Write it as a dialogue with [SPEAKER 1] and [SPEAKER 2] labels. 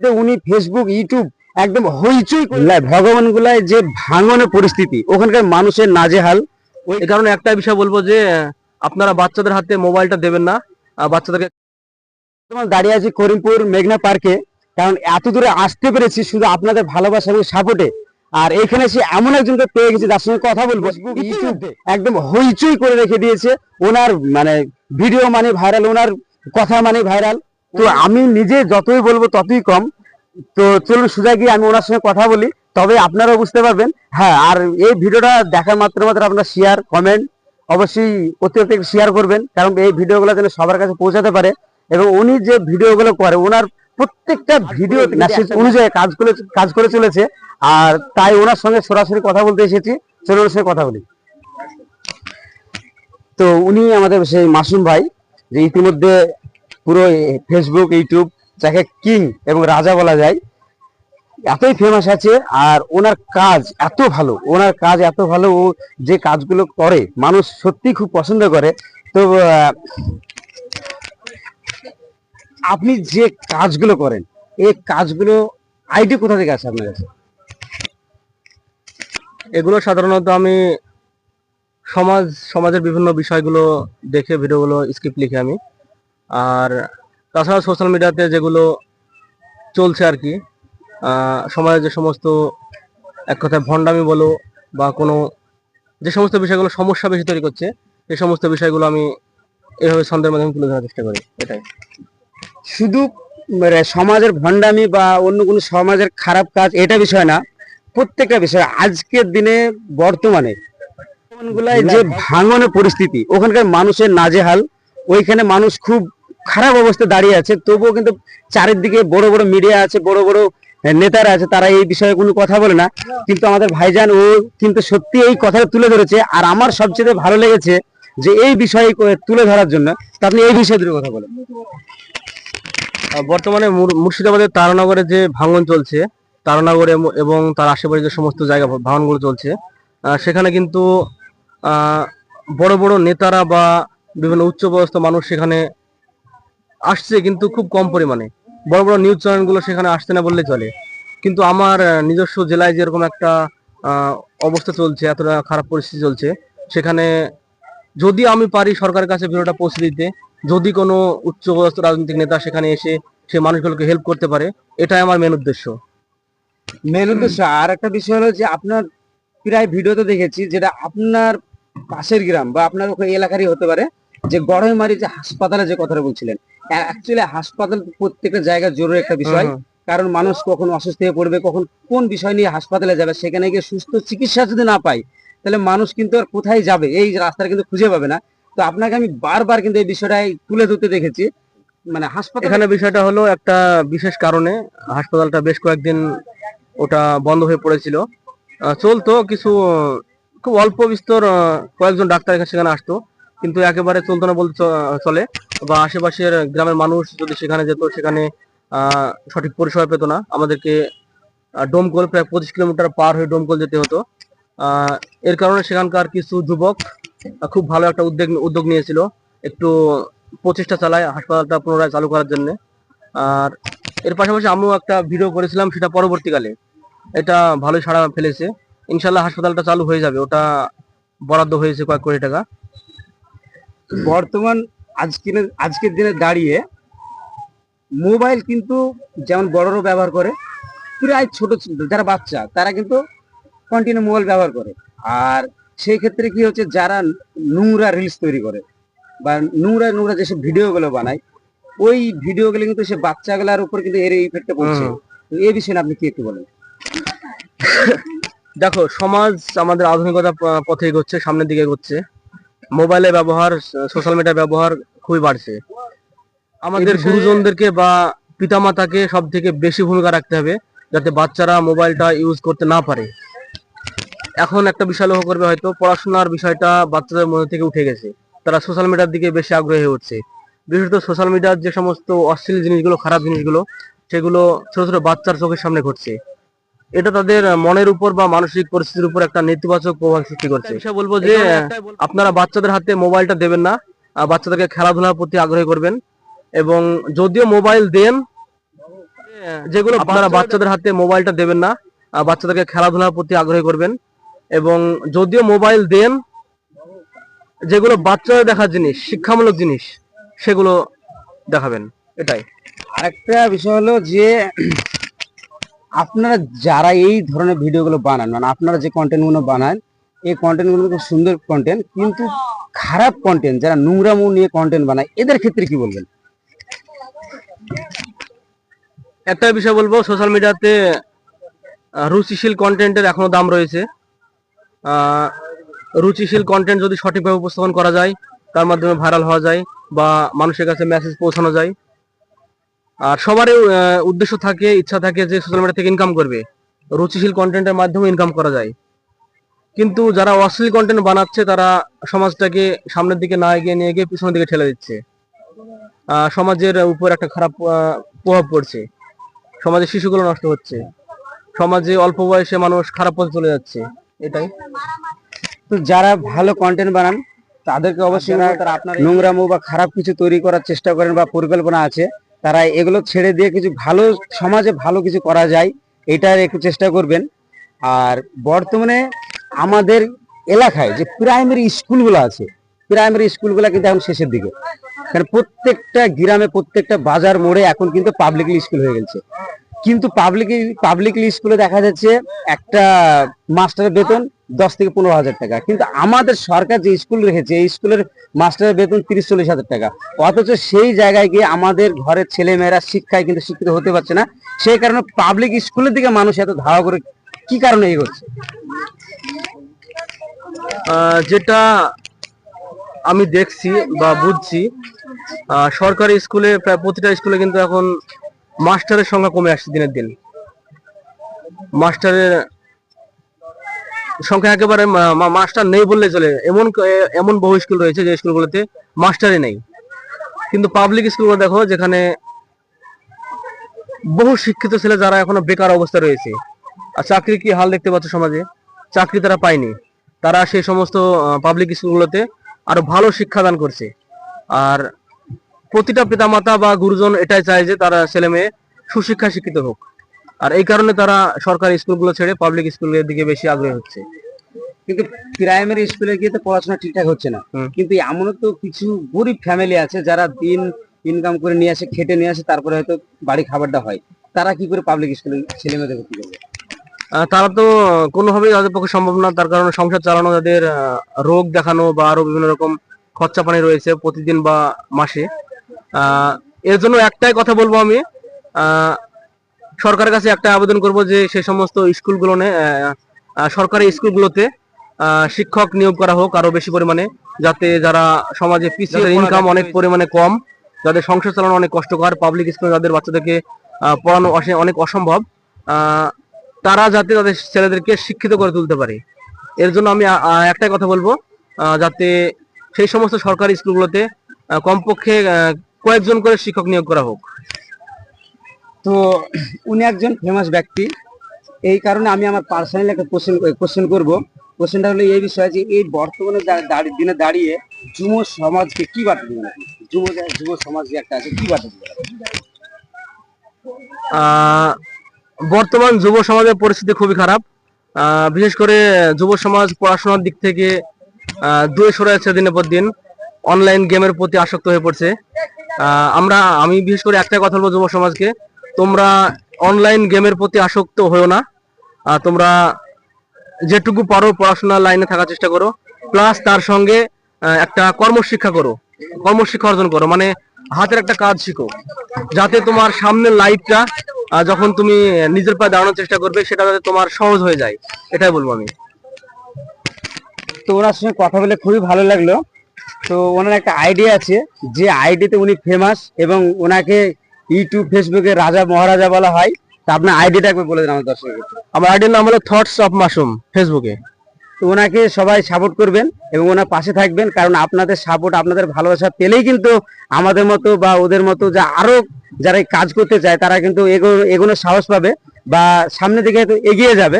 [SPEAKER 1] যে উনি Facebook YouTube একদম হইচই ভগবান গুলায় যে ভাঙনের পরিস্থিতি ওখানকার মানুষের নাজেহাল।
[SPEAKER 2] এই কারণে একটা বিষয় বলব যে আপনারা বাচ্চাদের হাতে মোবাইলটা দেবেন না বাচ্চাদেরকে
[SPEAKER 1] তোমার দাঁড়িয়ে আছি করিমপুর মেঘনা পার্কে কারণ এত দূরে আসতে পেরেছি শুধু আপনাদের ভালোবাসা এবং সাপোর্টে। আর এখানে সে এমন একজনকে পেয়ে গেছে যার সঙ্গে কথা বলব। ইউটিউব একদম হইচই করে রেখে দিয়েছে। ওনার মানে ভিডিও মানে ভাইরাল ওনার কথা মানে ভাইরাল তো আমি নিজে যতই বলব ততই কম। তো চলুন সোজা গিয়ে আমি ওনার সঙ্গে কথা বলি। তবে আপনারাও বুঝতে পারবেন হ্যাঁ আর এই ভিডিওটা দেখার মাত্র মাত্র আপনারা শেয়ার কমেন্ট অবশ্যই অতি অতি শেয়ার করবেন কারণ এই ভিডিওগুলো যেন সবার কাছে পৌঁছাতে পারে। এবং উনি যে ভিডিওগুলো করে ওনার প্রত্যেকটা ভিডিও মেসেজ অনুযায়ী কাজ করে কাজ করে চলেছে। আর তাই ওনার সঙ্গে সরাসরি কথা বলতে এসেছি। চলুন ওনার সঙ্গে কথা বলি। তো উনি আমাদের সেই মাসুম ভাই যে ইতিমধ্যে পুরো ফেসবুক ইউটিউব যাকে কিং এবং রাজা বলা যায়, এতই ফেমাস আছে আর ওনার কাজ এত ভালো, ওনার কাজ এত ভালো, ও যে কাজগুলো করে, মানুষ সত্যি খুব পছন্দ করে। তো আপনি যে কাজগুলো করেন, এই কাজগুলো আইডি কোথা থেকে আসে আপনার কাছে?
[SPEAKER 2] এগুলো সাধারণত আমি সমাজ, সমাজের বিভিন্ন বিষয়গুলো দেখে, ভিডিওগুলো স্ক্রিপ্ট লিখে আমি। আর তাছাড়া সোশ্যাল মিডিয়াতে যেগুলো চলছে আর কি আহ, সমাজের যে সমস্ত এক কথায় ভণ্ডামি বলো বা কোনো যে সমস্ত বিষয়গুলো সমস্যা বেশি তৈরি করছে এই সমস্ত বিষয়গুলো আমি এইভাবে ছন্দের মাধ্যমে তুলে ধরার চেষ্টা করি এটাই।
[SPEAKER 1] শুধু মানে সমাজের ভণ্ডামি বা অন্য কোনো সমাজের খারাপ কাজ এটা বিষয় না প্রত্যেকটা বিষয় আজকের দিনে বর্তমানে। যে ভাঙনের পরিস্থিতি ওখানকার মানুষের নাজেহাল ওইখানে মানুষ খুব খারাপ অবস্থায় দাঁড়িয়ে আছে। তবুও কিন্তু চারিদিকে বড় বড় মিডিয়া আছে, বড় বড় নেতারা আছে, তারা এই বিষয়ে কোনো কথা বলে না। কিন্তু আমাদের ভাইজান ও কিন্তু সত্যি এই কথাটা তুলে ধরেছে। আর আমার সবচেয়ে ভালো লেগেছে যে এই বিষয়ে তুলে ধরার জন্য। আপনি এই বিষয়ে দুটো কথা বলেন।
[SPEAKER 2] বর্তমানে মুর্শিদাবাদের তারানগরে যে ভাঙন চলছে, তারানগরে এবং তার আশেপাশে যে সমস্ত জায়গা ভাঙনগুলো চলছে সেখানে কিন্তু বড় বড় নেতারা বা বিভিন্ন উচ্চপদস্থ মানুষ সেখানে আসছে কিন্তু খুব কম পরিমাণে। বড় বড় নিউজ চ্যানেলগুলো সেখানে আসছে না বললে চলে। কিন্তু আমার নিজস্ব জেলায় যেরকম একটা অবস্থা চলছে, এতটা খারাপ পরিস্থিতি চলছে, সেখানে যদি আমি পারি সরকারের কাছে ভিডিওটা পৌঁছে দিতে, যদি কোনো উচ্চপদস্থ রাজনৈতিক নেতা সেখানে এসে সে মানুষগুলোকে হেল্প করতে পারে, এটাই আমার মেন উদ্দেশ্য।
[SPEAKER 1] মেন উদ্দেশ্য, আর একটা বিষয় হলো যে আপনার প্রায় ভিডিওতে দেখেছি যেটা আপনার পাশের গ্রাম বা আপনার ওখানে এলাকারই হতে পারে, যে গড়াইমারি যে হাসপাতালে যে কথাটা বলছিলেন অ্যাকচুয়ালি হাসপাতাল প্রত্যেকটা জায়গায় জরুরি একটা বিষয়। কারণ মানুষ কখন অসুস্থ হয়ে পড়বে কখন কোন বিষয় নিয়ে হাসপাতালে যাবে সেখানে গিয়ে সুস্থ চিকিৎসা যদি না পায় তাহলে মানুষ কিন্তু আর কোথায় যাবে? এই রাস্তাটা কিন্তু খুঁজে পাবে না। তো আপনাকে আমি বারবার কিন্তু এই বিষয়টাই তুলে ধরতে দেখেছি। মানে হাসপাতাল
[SPEAKER 2] এখানে বিষয়টা হলো একটা বিশেষ কারণে হাসপাতালটা বেশ কয়েকদিন ওটা বন্ধ হয়ে পড়েছিল। চলতো কিছু খুব অল্প বিস্তর কয়েকজন ডাক্তার এখানে সেখানে আসতো। কিন্তু একেবারে চলতো না বলতে চলে। বা আশেপাশের গ্রামের মানুষ যদি সেখানে যেত, সেখানে সঠিক পরিষেবা পেতো না। আমাদেরকে ডোমকল প্রায় পঁচিশ কিলোমিটার পার হয়ে ডোমকল যেতে হতো। এর কারণে সেখানকার কিছু যুবক খুব ভালো একটা উদ্যোগ উদ্যোগ নিয়েছিল। একটু প্রচেষ্টা চালায় হাসপাতালটা পুনরায় চালু করার জন্য। আর এর পাশাপাশি আমিও একটা ভিডিও করেছিলাম, সেটা পরবর্তীকালে। এটা ভালোই সাড়া ফেলেছে। ইনশাল্লাহ হাসপাতালটা চালু হয়ে যাবে। ওটা বরাদ্দ হয়েছে কয়েক কোটি টাকা।
[SPEAKER 1] বর্তমান আজকের আজকের দিনে দাঁড়িয়ে মোবাইল কিন্তু যেমন বড়রাও ব্যবহার করে প্রায় ছোট যারা বাচ্চা তারা কিন্তু কন্টিনিউ মোবাইল ব্যবহার করে। আর সেই ক্ষেত্রে কি হচ্ছে যারা নোংরা রিলস তৈরি করে বা নোংরা নোংরা যেসব ভিডিওগুলো বানায় ওই ভিডিওগুলো কিন্তু সে বাচ্চাগুলোর উপর কিন্তু এর ইফেক্টটা পড়ছে। এই বিষয়ে আপনি কি একটু বলেন?
[SPEAKER 2] দেখো সমাজ আমাদের আধুনিকতা পথে এগোচ্ছে সামনের দিকে এগোচ্ছে। মোবাইলের ব্যবহার সোশ্যাল মিডিয়ার ব্যবহার খুবই বাড়ছে। আমাদের গুরুজনদেরকে বা পিতামাতাকে সব থেকে বেশি ভূমিকা রাখতে হবে যাতে বাচ্চারা মোবাইলটা ইউজ করতে না পারে। এখন একটা বিষয় লক্ষ্য করবে হয়তো পড়াশোনার বিষয়টা বাচ্চাদের মধ্যে থেকে উঠে গেছে। তারা সোশ্যাল মিডিয়ার দিকে বেশি আগ্রহী হয়ে উঠছে। বিশেষত সোশ্যাল মিডিয়ার যে সমস্ত অশ্লীল জিনিসগুলো খারাপ জিনিসগুলো সেগুলো ছোট ছোট বাচ্চার চোখের সামনে ঘটছে। এটা তাদের মনের উপর বা মানসিক পরিস্থিতির উপর একটা নেতিবাচক প্রভাব সৃষ্টি করছে। বলব যে আপনারা বাচ্চাদের হাতে মোবাইলটা দেবেন না বাচ্চাদেরকে খেলাধুলার প্রতি আগ্রহী করবেন। এবং যদিও মোবাইল দেন যেগুলো আপনারা বাচ্চাদের হাতে মোবাইলটা দেবেন না বাচ্চাদেরকে খেলাধুলার প্রতি আগ্রহী করবেন। এবং যদিও মোবাইল দেন যেগুলো বাচ্চাদের দেখার জিনিস শিক্ষামূলক জিনিস সেগুলো দেখাবেন। এটাই।
[SPEAKER 1] আরেকটা বিষয় হলো যে আপনারা যারা এই ধরনের ভিডিওগুলো বানান মানে আপনারা যে কন্টেন্টগুলো বানান, এই কন্টেন্টগুলো খুব সুন্দর কন্টেন্ট কিন্তু খারাপ কন্টেন্ট যারা নোংরামো নিয়ে কন্টেন্ট বানায়, এদের ক্ষেত্রে কি বলবেন?
[SPEAKER 2] একটা বিষয় বলব সোশ্যাল মিডিয়াতে রুচিশীল কন্টেন্টের এখনও দাম রয়েছে। রুচিশীল কন্টেন্ট যদি সঠিকভাবে উপস্থাপন করা যায়, তার মাধ্যমে ভাইরাল হওয়া যায় বা মানুষের কাছে মেসেজ পৌঁছানো যায়। আর সবারই উদ্দেশ্য থাকে ইচ্ছা থাকে যে সোশ্যাল মিডিয়া থেকে ইনকাম করবে। রুচিশীল কন্টেন্টের মাধ্যমে ইনকাম করা যায়। কিন্তু যারা অশ্লীল কন্টেন্ট বানাচ্ছে তারা সমাজটাকে সামনের দিকে না এগিয়ে নিয়ে গিয়ে পিছনের দিকে ঠেলে দিচ্ছে। সমাজের উপর একটা খারাপ প্রভাব পড়ছে। সমাজের শিশুগুলো নষ্ট হচ্ছে। সমাজে অল্প বয়সে মানুষ খারাপ পথে চলে যাচ্ছে। এটাই।
[SPEAKER 1] তো যারা ভালো কন্টেন্ট বানান তাদেরকে অবশ্যই নোংরামো বা খারাপ কিছু তৈরি করার চেষ্টা করেন বা পরিকল্পনা আছে তারা এগুলো ছেড়ে দিয়ে কিছু ভালো সমাজে ভালো কিছু করা যায় এটার একটু চেষ্টা করবেন। আর বর্তমানে আমাদের এলাকায় যে প্রাইমারি স্কুলগুলো আছে প্রাইমারি স্কুলগুলো কিন্তু এখন শেষের দিকে। কারণ প্রত্যেকটা গ্রামে, প্রত্যেকটা বাজার মোড়ে এখন কিন্তু পাবলিক স্কুল হয়ে গেছে। কিন্তু পাবলিক পাবলিক স্কুলে দেখা যাচ্ছে একটা মাস্টারের বেতন দশ থেকে পনেরো হাজার টাকা। কিন্তু আমাদের সরকার যে স্কুল রেখেছে, এই স্কুলের মাস্টারের বেতন তিরিশ চল্লিশ হাজার টাকা। অথচ সেই জায়গায় গিয়ে আমাদের ঘরের ছেলে মেয়েরা শিক্ষায় কিন্তু শিক্ষিত হতে পারছে না। সেই কারণে পাবলিক স্কুলের দিকে মানুষ এত ধাওয়া করে কি কারণে এগোচ্ছে?
[SPEAKER 2] যেটা আমি দেখছি বা বুঝছি সরকারি স্কুলে প্রায় প্রতিটা স্কুলে কিন্তু এখন মাস্টারের সংখ্যা কমে আসছে দিনের দিন। মাস্টারের সংখ্যা একেবারে মাস্টার নেই বললে চলে। এমন এমন বহু স্কুল রয়েছে যে স্কুলগুলোতে মাস্টারই নেই। কিন্তু পাবলিক স্কুলগুলো দেখো, যেখানে বহু শিক্ষিত ছেলে যারা এখনও বেকার অবস্থা রয়েছে। আর চাকরি কি হাল দেখতে পাচ্ছ সমাজে? চাকরি তারা পায়নি। তারা সেই সমস্ত পাবলিক স্কুলগুলোতে আরও ভালো শিক্ষাদান করছে। আর প্রতিটা পিতামাতা বা গুরুজন এটাই চায় যে তারা ছেলে মেয়ে সুশিক্ষা শিক্ষিত হোক। আর এই কারণে তারা সরকারি স্কুলগুলো ছেড়ে পাবলিক স্কুলের দিকে বেশি আগ্রহী হচ্ছে।
[SPEAKER 1] কিন্তু প্রাইমারি স্কুলে গিয়ে তো পড়াশোনা ঠিকঠাক হচ্ছে না। কিন্তু এমনও তো কিছু গরিব ফ্যামিলি আছে যারা দিন ইনকাম করে নিয়ে আসে খেটে নিয়ে আসে তারপরে হয়তো বাড়ি খাবারটা হয়। তারা কি করে পাবলিক স্কুলে ছেলে মেয়েদের ভর্তি করবে?
[SPEAKER 2] তারা তো কোনোভাবেই তাদের পক্ষে সম্ভব না। তার কারণে সংসার চালানো তাদের রোগ দেখানো বা আরও বিভিন্ন রকম খরচা পানি রয়েছে প্রতিদিন বা মাসে। এর জন্য একটাই কথা বলব আমি। আহ, সরকারের কাছে একটা আবেদন করব যে সেই সমস্ত স্কুলগুলো সরকারি স্কুলগুলোতে শিক্ষক নিয়োগ করা হোক আরও বেশি পরিমাণে যাতে যারা সমাজে পিছিয়ে ইনকাম অনেক পরিমাণে কম যাদের সংসার চালানো অনেক কষ্টকর পাবলিক স্কুলে যাদের বাচ্চাদেরকে পড়ানো অনেক অসম্ভব আহ, তারা যাতে তাদের ছেলেদেরকে শিক্ষিত করে তুলতে পারে। এর জন্য আমি একটাই কথা বলব আহ, যাতে সেই সমস্ত সরকারি স্কুলগুলোতে কমপক্ষে কয়েকজন করে শিক্ষক নিয়োগ করা হোক।
[SPEAKER 1] তো উনি একজন ফেমাস ব্যক্তি। এই কারণে আমি আমার পার্সোনালি একটা কোশ্চেন কোশ্চেন করব। কোশ্চেনটা হলো এই বিষয়ে যে এই বর্তমানে দিনে দাঁড়িয়ে যুব সমাজকে কি বার্তা দেবেন? যুব যুব সমাজ যে একটা আছে কি বার্তা দেবেন?
[SPEAKER 2] বর্তমান যুব সমাজের পরিস্থিতি খুবই খারাপ। আহ, বিশেষ করে যুব সমাজ পড়াশোনার দিক থেকে দূরে সরে যাচ্ছে দিনের পর দিন। অনলাইন গেমের প্রতি আসক্ত হয়ে পড়ছে। আমরা, আমি বিশেষ করে একটাই কথা বলব যুব সমাজকে, তোমরা অনলাইন গেমের প্রতি আসক্ত হয়েও না। তোমরা যেটুকু পারো পড়াশোনার লাইনে থাকার চেষ্টা করো। প্লাস তার সঙ্গে একটা কর্মশিক্ষা করো। কর্মশিক্ষা অর্জন করো। মানে হাতের একটা কাজ শিখো। যাতে তোমার সামনের লাইফটা যখন তুমি নিজের পায়ে দাঁড়ানোর চেষ্টা করবে, সেটা যাতে তোমার সহজ হয়ে যায়। এটাই বলব আমি।
[SPEAKER 1] তো ওনার সঙ্গে কথা বলে খুবই ভালো লাগল। তো ওনার একটা আইডিয়া আছে যে আইডিতে উনি ফেমাস এবং ওনাকে ইউটিউব ফেসবুকে রাজা মহারাজা বলা হয়। তা আপনার আইডিটা একবার বলে দেন আমার দর্শকদের।
[SPEAKER 2] আমার আইডির নাম হলো থটস অফ মাসুম ফেসবুকে
[SPEAKER 1] তো ওনাকে সবাই সাপোর্ট করবেন এবং ওনার পাশে থাকবেন কারণ আপনাদের সাপোর্ট আপনাদের ভালোবাসা পেলেই কিন্তু আমাদের মতো বা ওদের মতো যা আরও যারা কাজ করতে চায় তারা কিন্তু এগো- এগোনোর সাহস পাবে বা সামনে দিকে এগিয়ে যাবে।